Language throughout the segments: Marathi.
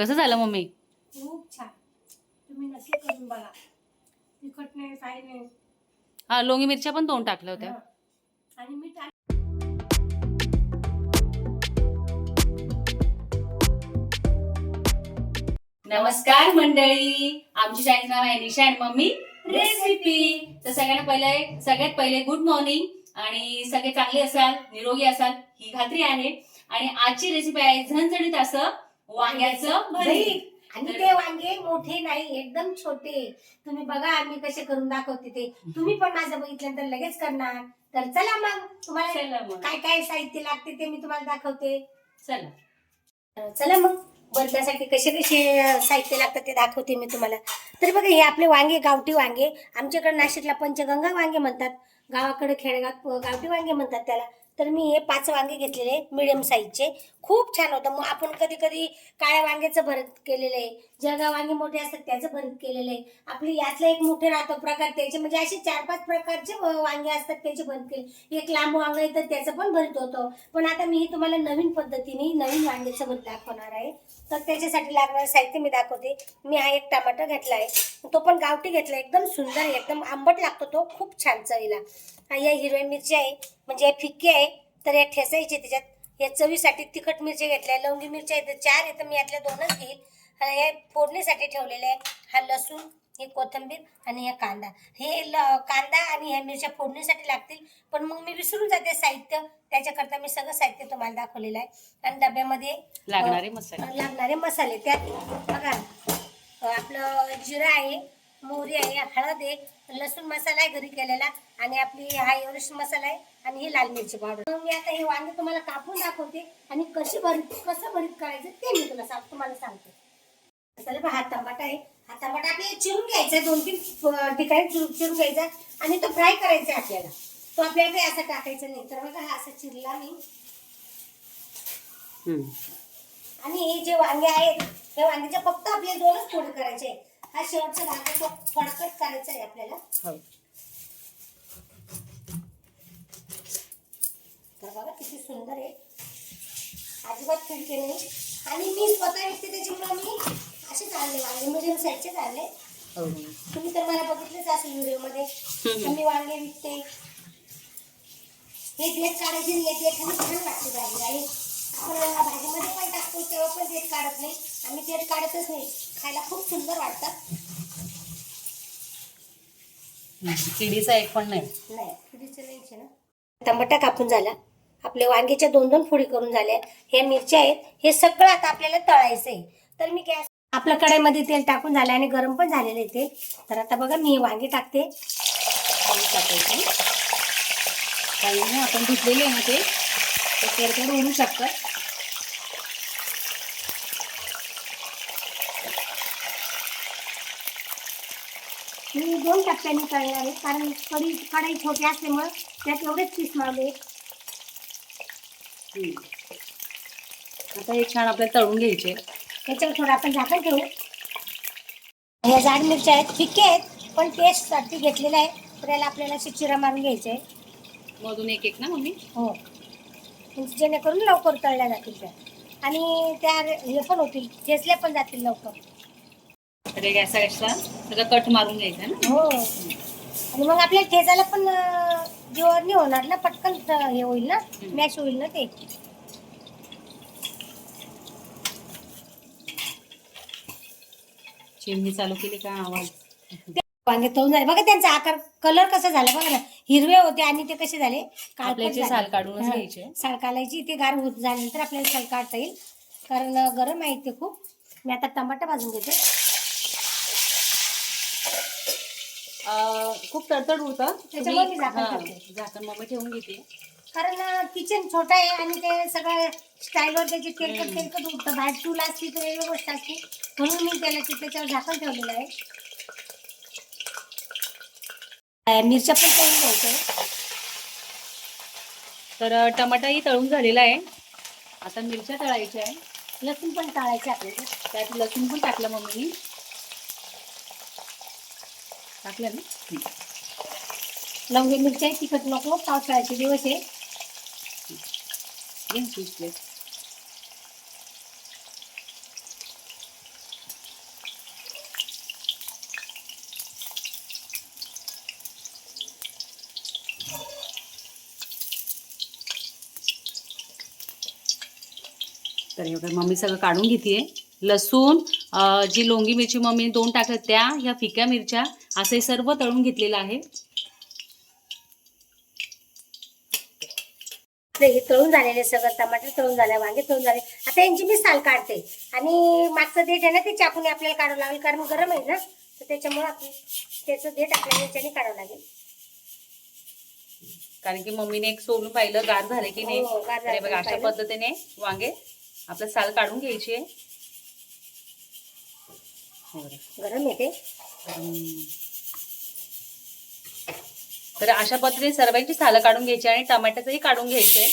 कसं झालं मम्मी? खूप छान. तुम्ही नक्की करून बघा. तिखट नाही काही नाही. हा लोंगी मिरच्या पण दोन टाकल्या होत्या. हा. आणि मीठ नमस्कार मंडळी. आमची चॅनल नाव आहे निशा आणि मम्मी रेसिपी. तर सगळ्यांना पहिले सगळ्यात पहिले गुड मॉर्निंग आणि सगळे चांगले असाल निरोगी असाल ही खात्री आहे. आणि आजची रेसिपी आहे झणझणीत असं वांग्याचं भरीत. आणि ते वांगे मोठे नाही एकदम छोटे. तुम्ही बघा आम्ही कसे करून दाखवते ते. तुम्ही पण माझं बघितल्यानंतर लगेच करणार. तर चला मग तुम्हाला चला मग. काय काय साहित्य लागते ते मी तुम्हाला दाखवते. चला. चला मग भरण्यासाठी कसे कसे साहित्य लागतं ते दाखवते मी तुम्हाला. तर बघा हे आपले वांगे गावठी वांगे. आमच्याकडे नाशिकला पंचगंगा वांगे म्हणतात. गावाकडे खेडेगावात प- गावठी वांगे म्हणतात त्याला. तर मी हे पाच वांगे घेतलेले मिडियम साईजचे खूप छान होतं. मग आपण कधी कधी काळ्या वांग्याचं भरत केलेलं आहे जळगाव वांगे मोठे असतात त्याचं भरत केलेलं आहे. आपली यातला एक मोठे राहतो प्रकार त्याचे म्हणजे असे चार पाच प्रकारचे वांगे असतात त्याचे भरत केले. एक लांब वांग आहे तर त्याचं पण भरत होतं. पण आता मी तुम्हाला नवीन पद्धतीने नवीन वांग्याचं भरत दाखवणार आहे. तर त्याच्यासाठी लागणारं साहित्य मी दाखवते. मी हा एक टमाटर घेतला आहे. तो पण गावठी घेतला एकदम सुंदर आहे, एकदम आंबट लागतो तो. खूप छान चवीला. हा या हिरव्या मिरची आहे म्हणजे या फिक्की आहे तर या ठेसायचे त्याच्यात. या चवीसाठी तिखट मिरची घेतल्या लवंगी मिरची आहे तर चार आहे तर मी यातल्या दोनच घेईल. आणि हे फोडणीसाठी ठेवलेले आहे हा लसूण हे कोथिंबीर आणि हे कांदा. हे ल कांदा आणि ह्या मिरच्या फोडणीसाठी लागतील पण मग मी विसरून जाते साहित्य. त्याच्याकरता मी सगळं साहित्य तुम्हाला दाखवलेलं आहे. आणि डब्यामध्ये लागणारे मसाले. लागणारे मसाले. त्यात बघा आपलं जिरं आहे मोहरी आहे हळद आहे लसूण मसाला आहे घरी केलेला आणि आपली हा एवरेस्ट मसाला आहे आणि ही लाल मिरची पावडर. मी आता हे वांगे तुम्हाला कापून दाखवते आणि कशी भरीत कसं भरीत करायचं ते मी तुला सांग तुम्हाला सांगते. बघा, हा टमाटा आहे. हा टमाटा आपल्याला चिरून घ्यायचा दोन तीन ठिकाणी चिरून चिरून घ्यायचा आणि तो फ्राय करायचा आपल्याला. तो आपल्याला काही असं टाकायचा नाही. तर बघा हा असा चिरला मी. आणि हे जे वांगे आहेत हे वांग्याचे फक्त आपल्याला दोनच फोड करायचे आहे. हा शेवटचा भाग आहे. तो फडकट करायचा आहे आपल्याला. हो. तर बघा किती सुंदर आहे. अजिबात खिडकी नाही. आणि मी स्वतः विकते त्याच्यामुळे मी असे चालले. वांगे मिडियम साईजचे चालले. हो. तुम्ही तर मला बघितलेच असेल व्हिडिओमध्ये. तर मी वांगे विकते. हे देठ काढायचे आणि हे देठाने छान लागते भाजी आणि आपण भाजीमध्ये पण टाकतो तेव्हा पण देठ काढत नाही. आम्ही देठ काढतच नाही. खायला खूप सुंदर वाटतात. किडीचा एक पण नाही. नाही किडीचं नाहीच आहे ना. टमाटा कापून झाला. आपले वांग्याच्या दोन दोन फोडी करून झाल्या हे मिरच्या आहेत. हे सगळं आता आपल्याला तळायचं आहे तर मी गॅस आपल्या कढईमध्ये तेल टाकून झालं आणि गरम पण झालेलं आहे तेल तर आता बघा मी वांगे टाकते. टाकायचं. काही आपण धुतलेले आहे ना ते. ते तेलकट उडू शकतं. मी दोन टप्प्यांनी तळणार आहे कारण कढी कढई छोटी असल्यामुळं त्यात एवढेच पीस हम्म. आता हे छान आपल्याला तळून घ्यायचे. त्याच्यावर थोडं आपण झाकण ठेवू. ह्या जाड मिरच्या आहेत फिक्के आहेत पण टेस्टसाठी घेतलेलं आहे तर याला आपल्याला अशी चिरा मारून घ्यायचे आहे मधून एक एक ना मम्मी? हो. म्हणजे जेणेकरून लवकर तळल्या जातील त्या. आणि त्या हे पण होतील ठेचल्या पण जातील लवकर. हे गॅसा गॅसला सगळं कट मारून घ्यायचं आहे ना? हो. आणि मग आपल्या ठेचायला पण नाही होणार ना? पटकन हे होईल ना? मॅश होईल ना ते? चिमणी चालू केली का? आवाज. वांगे तळून झाले. बघा त्यांचा आकार कलर कसा झाला बघा ना. हिरवे होते आणि ते कसे झाले? काळपट आपल्याचे झाले. साल काढूनच हा. घ्यायचे. साल काढायची. ते गार होत झाल्यानंतर आपल्याला साल काढता येईल. कारण गरम आहे ते खूप. मी आता टमाटा भाजून घेते अं, खूप तडतड होतं. त्याच्यामुळे मी तुम्ही- झाकण ठेवते. झाकण मम्मी ठेवून घेते. कारण किचन छोटा आहे आणि ते सगळं स्टाईलवर त्याची तेलकट तेलकट उठतं बाहेर चूल असती तर वेगळी गोष्ट असते. म्हणून मी त्याला ते- त्याच्यावर झाकण ठेवलेलं आहे. अं, मिरच्या पण तळून घ्यायच्या. तर अं, टमाटाही तळून झालेला आहे. आता मिरच्या तळायच्या आहे. लसूण पण टाळायचे आपल्याला. त्यात लसूण पण टाकलं मम्मीनी. टाकलं ना? लवंगी मिरची आहे तिखट नको पावसाळ्याचे दिवस आहे. तर हे बघा मम्मी सगळं काढून घेते लसूण जी लोंगी मिरची मम्मी दोन टाकत त्या ह्या फिक्या मिरच्या असं हे सर्व तळून घेतलेलं आहे. हे तळून झालेले सगळं टमाटर तळून झाले वांगे तळून झाले. आता यांची मी साल काढते. आणि मागचं देठ आहे ना ते चाकूने आपल्याला काढावं लागेल कारण गरम आहे ना. तर त्याच्यामुळे आपली त्याचं देठ आपल्याला याच्याने काढावं लागेल. कारण की मम्मीने एक सोलून पाहिलं गार झाले की नाही? हो, हे बघा अशा. पद्धतीने वांगे आपलं साल काढून घ्यायचे हे बघा. गरम आहे ते. हम्म. तर अशा पद्धतीने सर्वांची सालं काढून घ्यायची आणि टमाट्याचंही काढून घ्यायचंय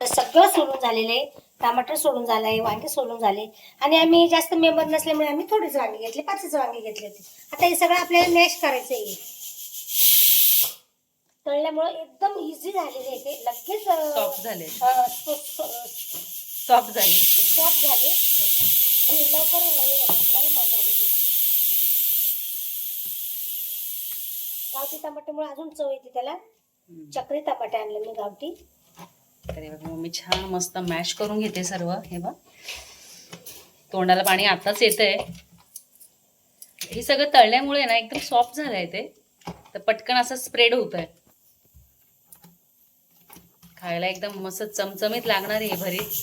तर सगळं सोडून झालेले टमाटर सोडून झालंय वांगे सोडून झाले. आणि आम्ही जास्त मेंबर नसल्यामुळे आम्ही थोडेच वांगे घेतले पाचच वांगे घेतले होते. आता हे सगळं आपल्याला मॅश करायचं आहे. तळल्यामुळे एकदम इझी झालेले आहे ते. लगेच सॉफ्ट झाले. सॉफ्ट सॉफ्ट झाले. झाले. आणि लवकर नरम झाले गावठी टमाट्यामुळे अजून चव येते त्याला. चक्री टमाटे आणले मी गावठी. तर हे बघा मम्मी छान मस्त मॅश करून घेते सर्व. हे बघ. तोंडाला पाणी आताच येतंय. हे सगळं तळल्यामुळे ना एकदम सॉफ्ट झालंय ते. तर पटकन असं स्प्रेड होत आहे खायला एकदम मस्त चमचमीत लागणार आहे भरीत.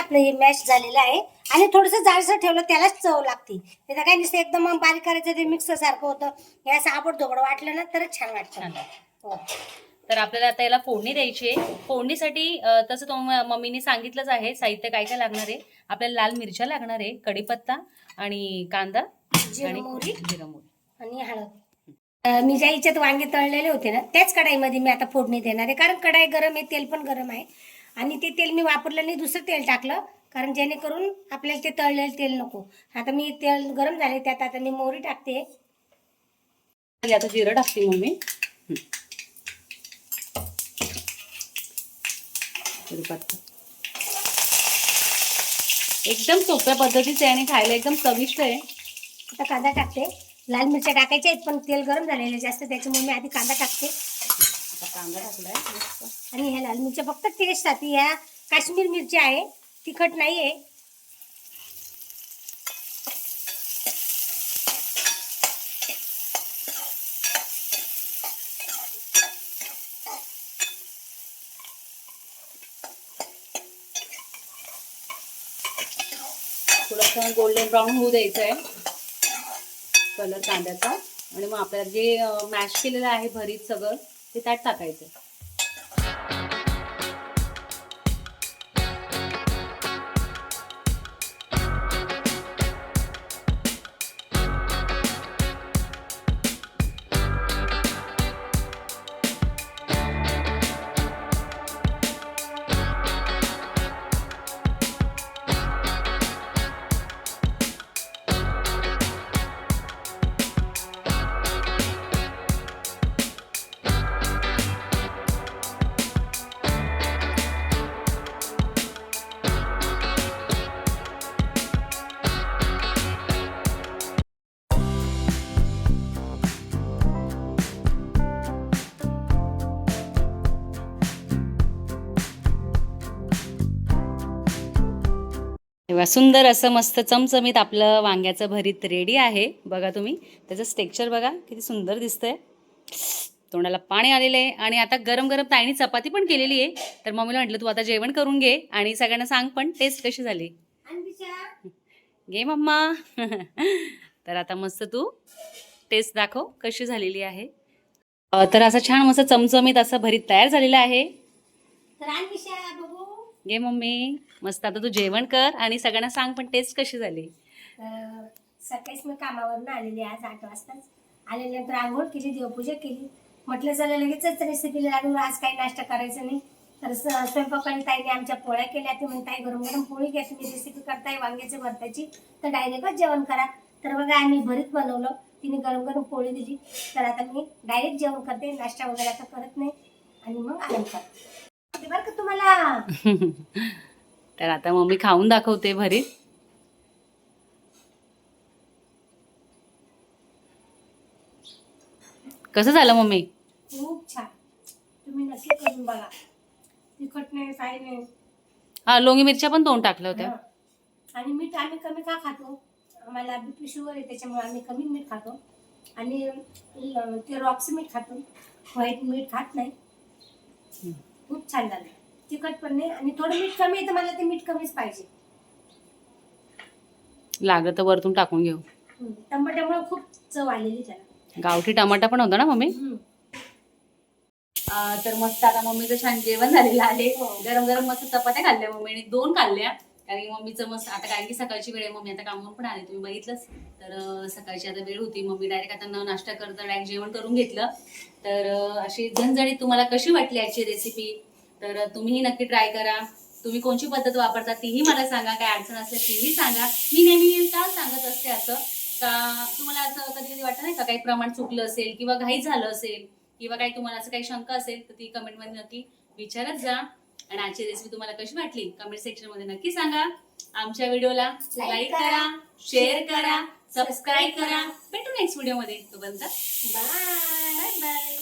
आपलं हे मॅश झालेलं आहे. आणि थोडस जाडसर ठेवलं त्यालाच चव लागते. तर काय नुसतं एकदम बारीक करायचं ते मिक्सर सारखं होतं. हे असं आपण धोगडं वाटलं ना तरच छान वाटतं. हो. तर आपल्याला आता याला फोडणी द्यायची आहे. फोडणीसाठी तसं तो मम्मीने सांगितलंच आहे साहित्य काय काय लागणार आहे? आपल्याला लाल मिरच्या लागणार आहे कढीपत्ता आणि कांदा आणि मोहरी आणि हळद. मी ज्या याच्यात वांगे तळलेले होते ना त्याच कढाईमध्ये मी आता फोडणी देणार आहे. कारण कढाई गरम आहे तेल पण गरम आहे. आणि ते तेल मी वापरलं नाही दुसरं तेल टाकलं. कारण जेणेकरून आपल्याला ते तळलेलं तेल नको. आता मी तेल गरम झाले त्यात आता मी मोहरी टाकते. आता जिरं टाकते मम्मी. एकदम सोप्या पद्धतीचं आहे आणि खायला एकदम चविष्ट आहे. आता कांदा टाकते. लाल मिरच्या टाकायच्या आहेत पण तेल गरम झालेलं जास्त त्याच्यामुळे मी आधी कांदा टाकते. कांदा टाकलाय. आणि ह्या लाल मिरच्या फक्त टेस्टसाठी ह्या काश्मीर मिरच्या आहे. तिखट नाही आहे थोडंसं गोल्डन ब्राऊन होऊ द्यायचं आहे कलर कांद्याचा. आणि मग आपल्याला जे मॅश केलेलं आहे भरीत सगळं ते त्यात टाकायचं. तेव्हा सुंदर असं मस्त चमचमीत आपलं वांग्याचं भरीत रेडी आहे. बघा तुम्ही त्याचं स्टेक्चर बघा किती सुंदर दिसतंय. तोंडाला पाणी आलेलं आहे. आणि आता गरम गरम ताईने चपाती पण केलेली आहे. तर मम्मीला म्हटलं तू आता जेवण करून घे आणि सगळ्यांना सांग पण टेस्ट कशी झाली? घे मम्मा. तर आता मस्त तू टेस्ट दाखव कशी झालेली आहे. तर असं छान मस्त चमचमीत असं भरीत तयार झालेलं आहे. बघू. घे मम्मी. मस्त. आता तू जेवण कर आणि सगळ्यांना सांग पण टेस्ट कशी झाली? अं, सकाळीच मी कामावरून आलेली आज आठ वाजताच. आल्यानंतर आंघोळ केली देवपूजा केली. म्हटलं चला लगेचच रेसिपीला लागून आज काही नाश्ता करायचं नाही. तर स- स्वयंपाकाने ताईने आमच्या पोळ्या केल्या. ते म्हणून ताई गरम गरम पोळी घ्या तुम्ही रेसिपी करताय वांग्याच्या भरताची. तर डायरेक्टच जेवण करा. तर बघा आम्ही भरीत बनवलं. तिने गरम गरम पोळी दिली. तर आता मी डायरेक्ट जेवण करते. नाश्ता वगैरे आता करत नाही. आणि मग आराम करते. बरं का तुम्हाला? तर आता मम्मी खाऊन दाखवते भरीत. कसं झालं मम्मी? खूप छान. तुम्ही नक्की करून बघा. तिखट नाही काही नाही. हा लोंगी मिरच्या पण दोन टाकल्या होत्या. हा. आणि मीठ आम्ही कमी का खातो? आम्हाला बीपी शुगर आहे त्याच्यामुळे आम्ही कमी मीठ खातो. आणि ल- ते रॉक्स मीठ खातो. व्हाईट मीठ खात नाही. खूप छान झालं. तिखट पण नाही आणि थोडं मीठ कमी तर मला ते मीठ कमीच पाहिजे. लागलं तर वरतून टाकून घेऊ. हम्म. टमाट्यामुळे खूप चव आलेली त्याला. गावठी टमाटा पण होता ना मम्मी? हम्म. तर मस्त आता मम्मीचं छान जेवण झालेलं आहे. हो. गरम गरम मस्त चपात्या खाल्ल्या मम्मीने. दोन खाल्ल्या. कारण की मम्मीचं मस्त आता कारण की सकाळची वेळ आहे मम्मी आता कामावून पण आली. तुम्ही बघितलंच. तर अं, सकाळची आता वेळ होती. मम्मी डायरेक्ट आता न नाश्ता करता डायरेक्ट जेवण करून घेतलं. तर अं, अशी झणझणीत तुम्हाला कशी वाटली आजची रेसिपी तर तुम्हीही नक्की ट्राय करा. तुम्ही कोणची पद्धत वापरता तीही मला सांगा. काय अडचण असले तीही सांगा. मी नेहमी का सांगत असते असं? का तुम्हाला असं कधी कधी वाटतं नाही का काही प्रमाण चुकलं असेल किंवा घाई झालं असेल किंवा काही तुम्हाला असं काही शंका असेल तर ती कमेंटमध्ये नक्की विचारत जा. आणि आजची रेसिपी तुम्हाला कशी वाटली? कमेंट सेक्शनमध्ये नक्की सांगा. आमच्या व्हिडिओला लाईक करा, शेअर करा करा, सबस्क्राईब करा. भेटू नेक्स्ट व्हिडिओमध्ये. तोपर्यंत बाय बाय बाय